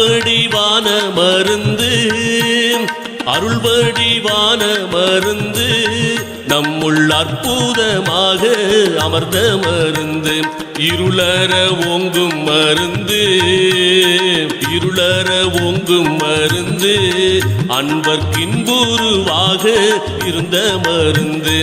அருள்வடிவான மருந்து. அருள்வடிவான மருந்து நம்முள் அற்புதமாக அமர்ந்த மருந்து. இருளற ஓங்கும் மருந்து. இருளற ஓங்கும் மருந்து. அன்பர்க்கின்புருவாக இருந்த மருந்து.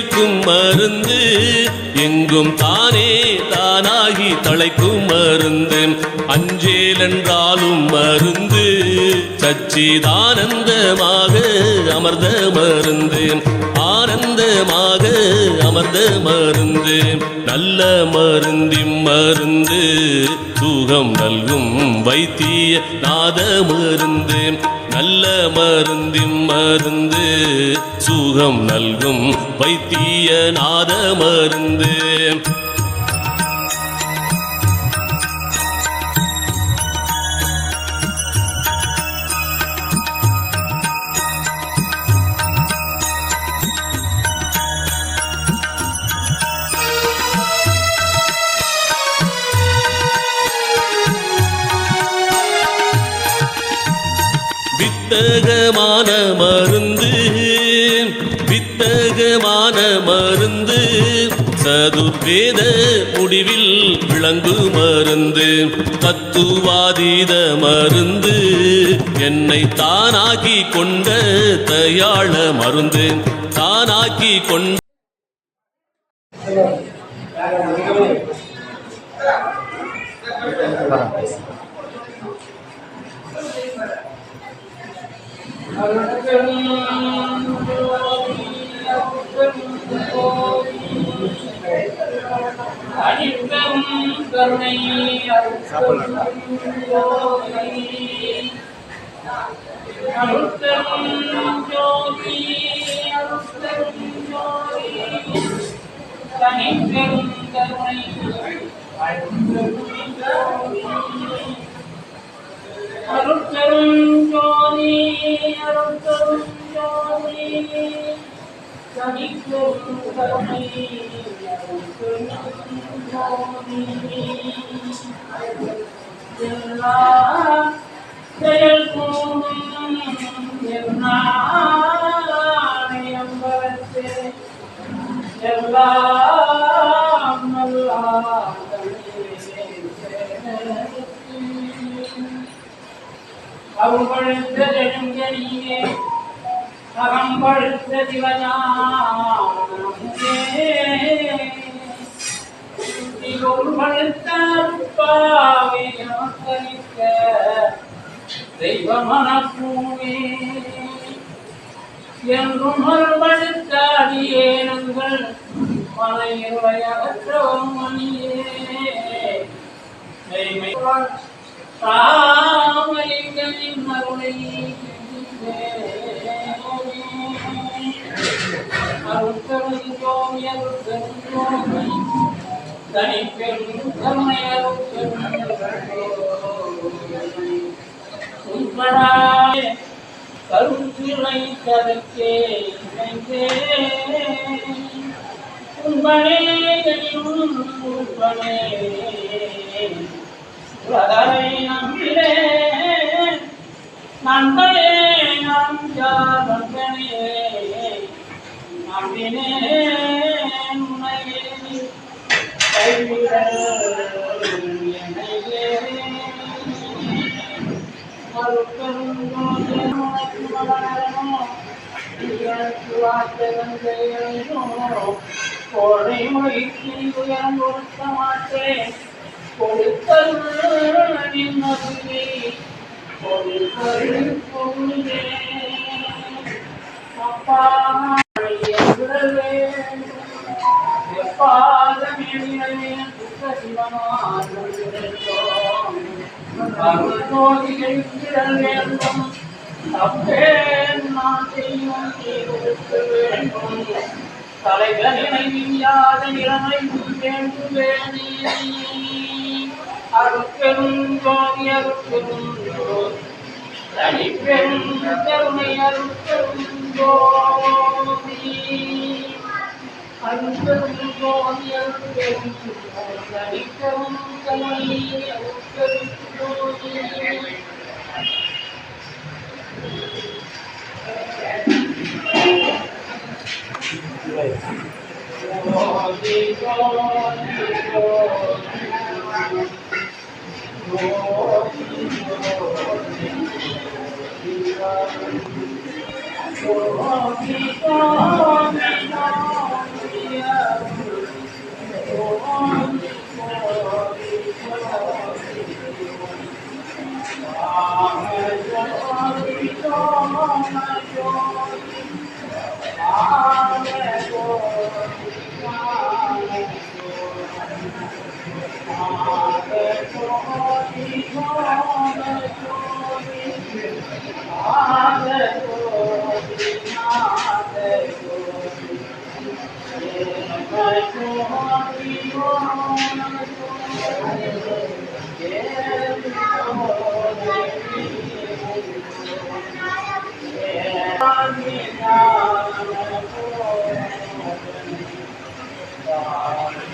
தீர்க்கும் மருந்து எங்கும் தானே தானாகி தலைக்கும் மருந்து. அஞ்சேல் என்றாலும் மருந்து சச்சிதானந்தமாக அமர்ந்த மருந்து. ஆனந்தமாக அமர்ந்த மருந்து நல்ல மருந்திம் மருந்து. சுகம் நல்கும் வைத்திய நாத மருந்து. நல்ல மருந்தின் மருந்து சுகம் நல்கும் வைத்திய நாத மருந்து. வித்தகமான மருந்து வித்தகமான மருந்து சதுர்வேத முடிவில் விளங்கு மருந்து தத்துவாதீத மருந்து என்னை தானாக்கி கொண்ட தயாள மருந்து தானாக்கி கொண்ட அடிப்பெரும் கருணை அருட்பெரும் ஜோதி அருட்பெரும் ஜோதி தனிப்பெரும் கருணை அருட்பெரும் ஜோதி அருட்பெரும் ஜோதி அருட்பெரும் ஜோதி தனிப்பெரும் கருணை அருட்பெரும் ஜோதி பழுத்த செயல் கூறும் என்னாயம்பரத்தே தெய்வ அருள்பழுத்த என்றும் மறுபடுத்தாடியே நங்கள் மலையுடைய மணியே. ராமலிங்கனின் அருளை அருட்கருணை ஜோமி தனிப்பெரும் கருணை அருட்கருணை உள்படாய கருத்திலை உண்பனே உண்பனே நண்பனே கோடை மொழிக்கு உயரம் கொடுக்க மாட்டேன் கொடுத்தல் நிம்மதி கொடுத்தல் பொருளே வேண்டும் தப்பேன் நான் செய்யும் தீர்க்க வேண்டும் தலைவனை விஞ்ஞாத நிலைமை வேண்டுவேனே அருட்பெரும் ஜோதி அருட்பெரும் தனிப்பெரும் கருணை அருட்பெரும் ஜோதி அருட்பெரும் ஜோதி அருட்பெரும் ஜோதி தனிப்பெரும் கருணை தனிப்பெரும்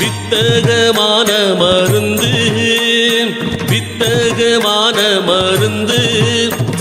வித்தகமான மருந்து வித்தகமான மருந்து.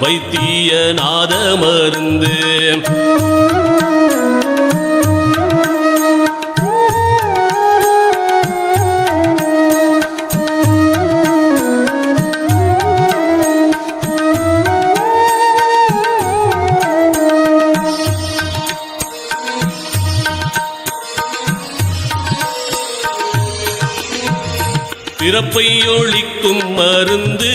வைத்திய நாத மருந்து பிறப்பை ஒழிக்கும் மருந்து.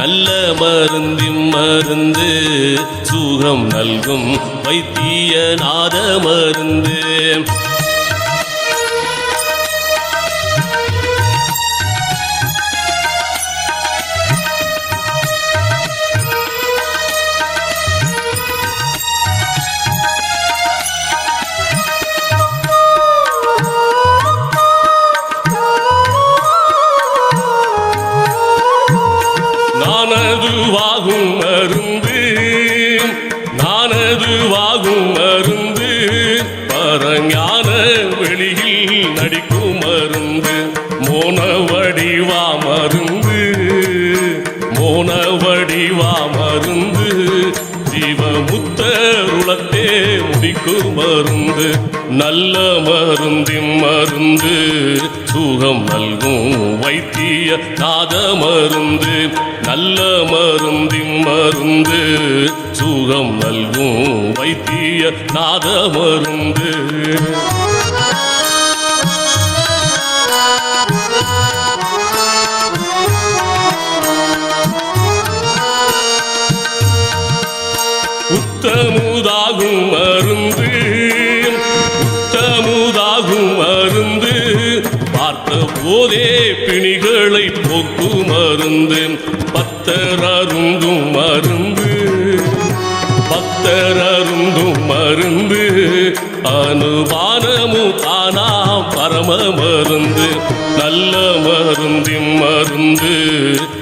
நல்ல மருந்தின் மருந்து சுகம் நல்கும் வைத்தியநாத மருந்து. நானதுவாகும் மருந்து நானதுவாகும் மருந்து முடிக்கும் மருந்து நல்ல மருந்தின் மருந்து. சுகம் நல்கும் வைத்திய நாத மருந்து நல்ல மருந்தின் மருந்து. சுகம் நல்கும் வைத்திய நாத மருந்து. உத்தமுதாகும் மருந்து. உத்தமுதாகும் மருந்து. பார்த்த போதே பிணிகளை போக்கு மருந்து. பத்தர் அருந்தும் மருந்து. பக்தர் அருந்தும் மருந்து. அனுபானமும் தானா பரம மருந்து. நல்ல மருந்தின் மருந்து.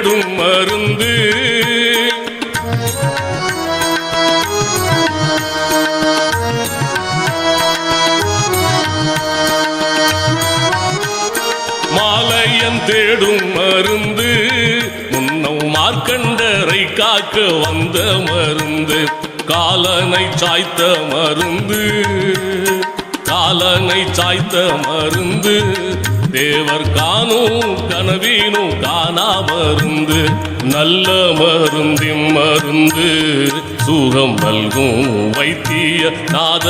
தேடும் மருந்து. மாலையன் தேடும் மருந்து. முன்னம் மார்க்கண்டரை காக்க வந்த மருந்து. காலனை சாய்த்த மருந்து. காலனை சாய்த்த மருந்து. தேவர் காணும் கனவீனும் காணா மருந்து நல்ல மருந்தின் மருந்து சுகம் நல்கும் வைத்திய நாத